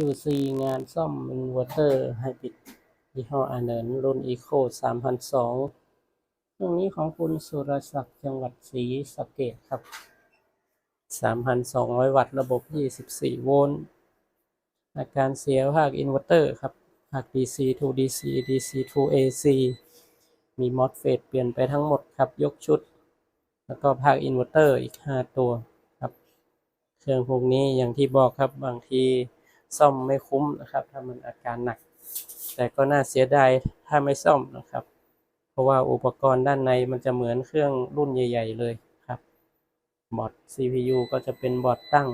QC งานซ่อมอินเวอร์เตอร์ไฮบริดยี่ห้ออาเนินรุ่น Eco 3002เครื่องนี้ของคุณสุรศักดิ์จังหวัดศรีสะเกษครับ 3,200 วัตต์ระบบ 24 โวลต์อาการเสียภาคอินเวอร์เตอร์ครับภาค DC to DC DC to AC มีมอสเฟตเปลี่ยนไปทั้งหมดครับยกชุด แล้วก็ภาคอินเวอร์เตอร์อีก 5 ตัวครับ เครื่องพวกนี้อย่างที่บอกครับบางที ซ่อมไม่คุ้มนะครับ ถ้ามันอาการหนัก แต่ก็น่าเสียดายถ้าไม่ซ่อมนะครับ เพราะว่าอุปกรณ์ด้านในมันจะเหมือนเครื่องรุ่นใหญ่ ๆ เลยครับบอร์ด CPU ก็จะเป็นบอร์ดตั้ง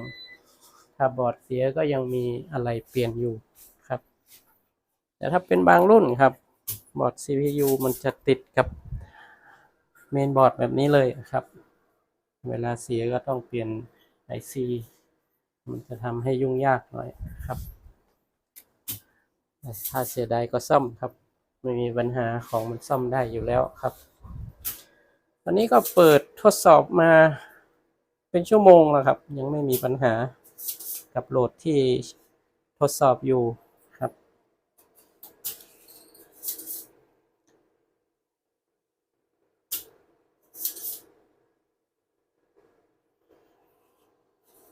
ถ้าบอร์ดเสียก็ยังมีอะไรเปลี่ยนอยู่ครับ แต่ถ้าเป็นบางรุ่นครับบอร์ด CPU มันจะติดกับเมนบอร์ดแบบนี้เลยครับ เวลาเสียก็ต้องเปลี่ยน IC มันจะทำให้ยุ่งยากหน่อย ครับ ถ้าเสียดายก็ซ่อมครับ ไม่มีปัญหาของมันซ่อมได้อยู่แล้วครับ ตอนนี้ก็เปิดทดสอบมาเป็นชั่วโมงแล้วครับ ยังไม่มีปัญหากับโหลดที่ทดสอบอยู่ครับ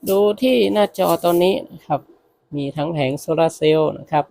ดูที่หน้าจอตอนนี้นะครับ มีทั้งแผงโซลาร์เซลล์นะครับ